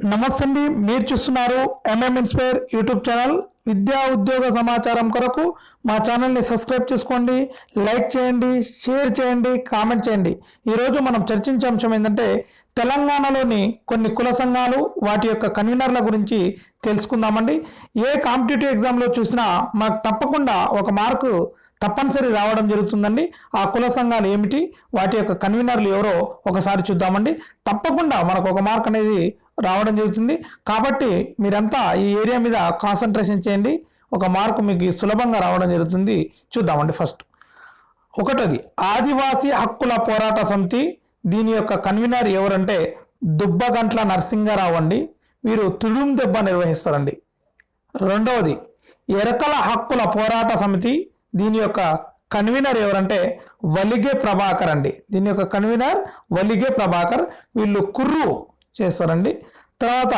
నమస్తే అండి మీరు చూస్తున్నారు ఎంఎం ఇన్స్పైర్ యూట్యూబ్ ఛానల్. విద్యా ఉద్యోగ సమాచారం కొరకు మా ఛానల్ని సబ్స్క్రైబ్ చేసుకోండి లైక్ చేయండి షేర్ చేయండి కామెంట్ చేయండి. ఈరోజు మనం చర్చించే అంశం ఏంటంటే తెలంగాణలోని కొన్ని కుల సంఘాలు వాటి యొక్క కన్వీనర్ల గురించి తెలుసుకుందామండి. ఏ కాంపిటేటివ్ ఎగ్జామ్లో చూసినా మాకు తప్పకుండా ఒక మార్కు తప్పనిసరి రావడం జరుగుతుందండి. ఆ కుల సంఘాలు ఏమిటి వాటి యొక్క కన్వీనర్లు ఎవరో ఒకసారి చూద్దామండి. తప్పకుండా మనకు ఒక మార్క్ అనేది రావడం జరుగుతుంది. కాబట్టి మీరంతా ఈ ఏరియా మీద కాన్సన్ట్రేషన్ చేయండి. ఒక మార్కు మీకు సులభంగా రావడం జరుగుతుంది. చూద్దామండి ఫస్ట్ ఒకటది ఆదివాసీ హక్కుల పోరాట సమితి. దీని యొక్క కన్వీనర్ ఎవరంటే దుబ్బగంట్ల నరసింగారావు అండి. వీరు తుడుం దెబ్బ నిర్వహిస్తారండి. రెండవది ఎరకల హక్కుల పోరాట సమితి. దీని యొక్క కన్వీనర్ ఎవరంటే వలిగే ప్రభాకర్ అండి. దీని యొక్క కన్వీనర్ వలిగే ప్రభాకర్. వీళ్ళు కుర్రు చేస్తారండి. తర్వాత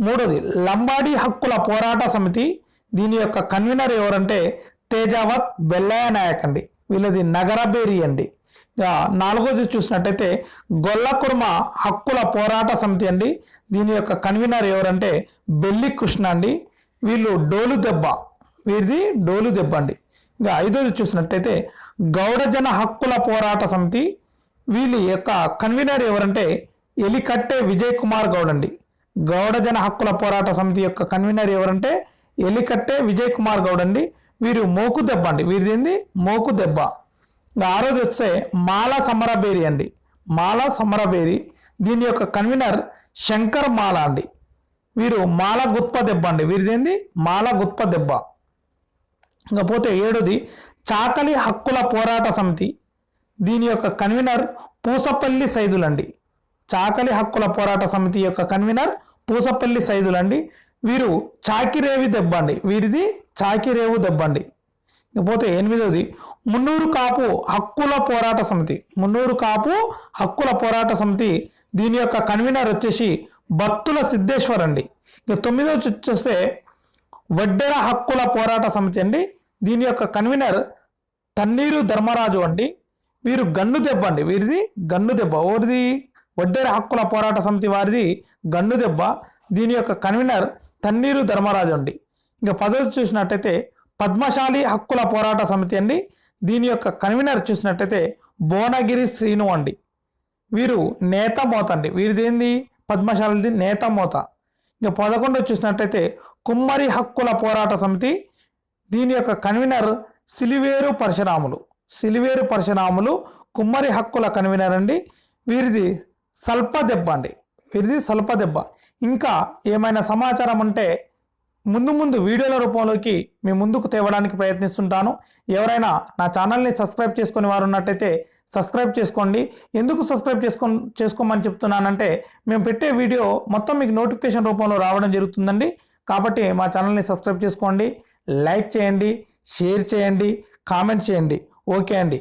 మూడోది లంబాడీ హక్కుల పోరాట సమితి. దీని యొక్క కన్వీనర్ ఎవరంటే తేజావత్ బెల్లయ్య నాయక్ అండి. వీళ్ళది నగరబేరి అండి. ఇక నాలుగోది చూసినట్టయితే గొల్లకుర్మ హక్కుల పోరాట సమితి అండి. దీని యొక్క కన్వీనర్ ఎవరంటే బెల్లి కృష్ణ అండి. వీళ్ళు డోలు దెబ్బ. వీరిది డోలు దెబ్బ అండి. ఇక ఐదోది చూసినట్టయితే గౌడజన హక్కుల పోరాట సమితి. వీళ్ళ యొక్క కన్వీనర్ ఎవరంటే ఎలికట్టే విజయ్ కుమార్ గౌడ్ అండి గౌడజన హక్కుల పోరాట సమితి యొక్క కన్వీనర్ ఎవరంటే ఎలికట్టే విజయ్ కుమార్ గౌడ్ అండి వీరు మోకు దెబ్బ అండి. వీరిది ఏంది మోకు దెబ్బ. ఆ రోజు వస్తే మాల సమరబేరి అండి. మాల సమరబేరి దీని యొక్క కన్వీనర్ శంకర్ మాల అండి. వీరు మాల గుత్ప దెబ్బ అండి. వీరిదేంది? మాల గుత్ప దెబ్బ. ఇకపోతే ఏడుది ఏడోది చాకలి హక్కుల పోరాట సమితి. దీని యొక్క కన్వీనర్ పూసపల్లి సైదులండి. చాకలి హక్కుల పోరాట సమితి యొక్క కన్వీనర్ పూసపల్లి సైదులండి. వీరు చాకిరేవి దెబ్బండి. వీరిది చాకిరేవు దెబ్బండి. ఇకపోతే ఎనిమిదవది మున్నూరు కాపు హక్కుల పోరాట సమితి. మున్నూరు కాపు హక్కుల పోరాట సమితి దీని యొక్క కన్వీనర్ వచ్చేసి బత్తుల సిద్ధేశ్వర్ అండి ఇక తొమ్మిదవది వచ్చేస్తే వడ్డెర హక్కుల పోరాట సమితి అండి. దీని యొక్క కన్వీనర్ తన్నీరు ధర్మరాజు అండి. వీరు గన్ను దెబ్బ అండి వీరిది గన్ను దెబ్బ. ఓరిది వడ్డేరి హక్కుల పోరాట సమితి వారిది గన్ను దెబ్బ. దీని యొక్క కన్వీనర్ తన్నీరు ధర్మరాజు అండి. ఇంకా పదవి చూసినట్టయితే పద్మశాలి హక్కుల పోరాట సమితి అండి. దీని యొక్క కన్వీనర్ చూసినట్టయితే భువనగిరి శ్రీను అండి. వీరు నేత మోత అండి. వీరిదేంది? పద్మశాలిది నేత మోత. ఇంకా పదకొండు చూసినట్టయితే కుమ్మరి హక్కుల పోరాట సమితి. దీని యొక్క కన్వీనర్ సిలివేరు పరశురాములు. సిలివేరు పరశురాములు కుమ్మరి హక్కుల కన్వీనర్ అండి. వీరిది స్వల్ప దెబ్బ అండి. ఇది స్వల్ప దెబ్బ. ఇంకా ఏమైనా సమాచారం ఉంటే ముందు ముందు వీడియోల రూపంలోకి మీ ముందుకు తేవడానికి ప్రయత్నిస్తుంటాను. ఎవరైనా నా ఛానల్ని సబ్స్క్రైబ్ చేసుకునే వారు ఉన్నట్టయితే సబ్స్క్రైబ్ చేసుకోండి. ఎందుకు సబ్స్క్రైబ్ చేసుకో చేసుకోమని చెప్తున్నానంటే మేము పెట్టే వీడియో మొత్తం మీకు నోటిఫికేషన్ రూపంలో రావడం జరుగుతుందండి. కాబట్టి మా ఛానల్ని సబ్స్క్రైబ్ చేసుకోండి. లైక్ చేయండి షేర్ చేయండి కామెంట్ చేయండి. ఓకే అండి.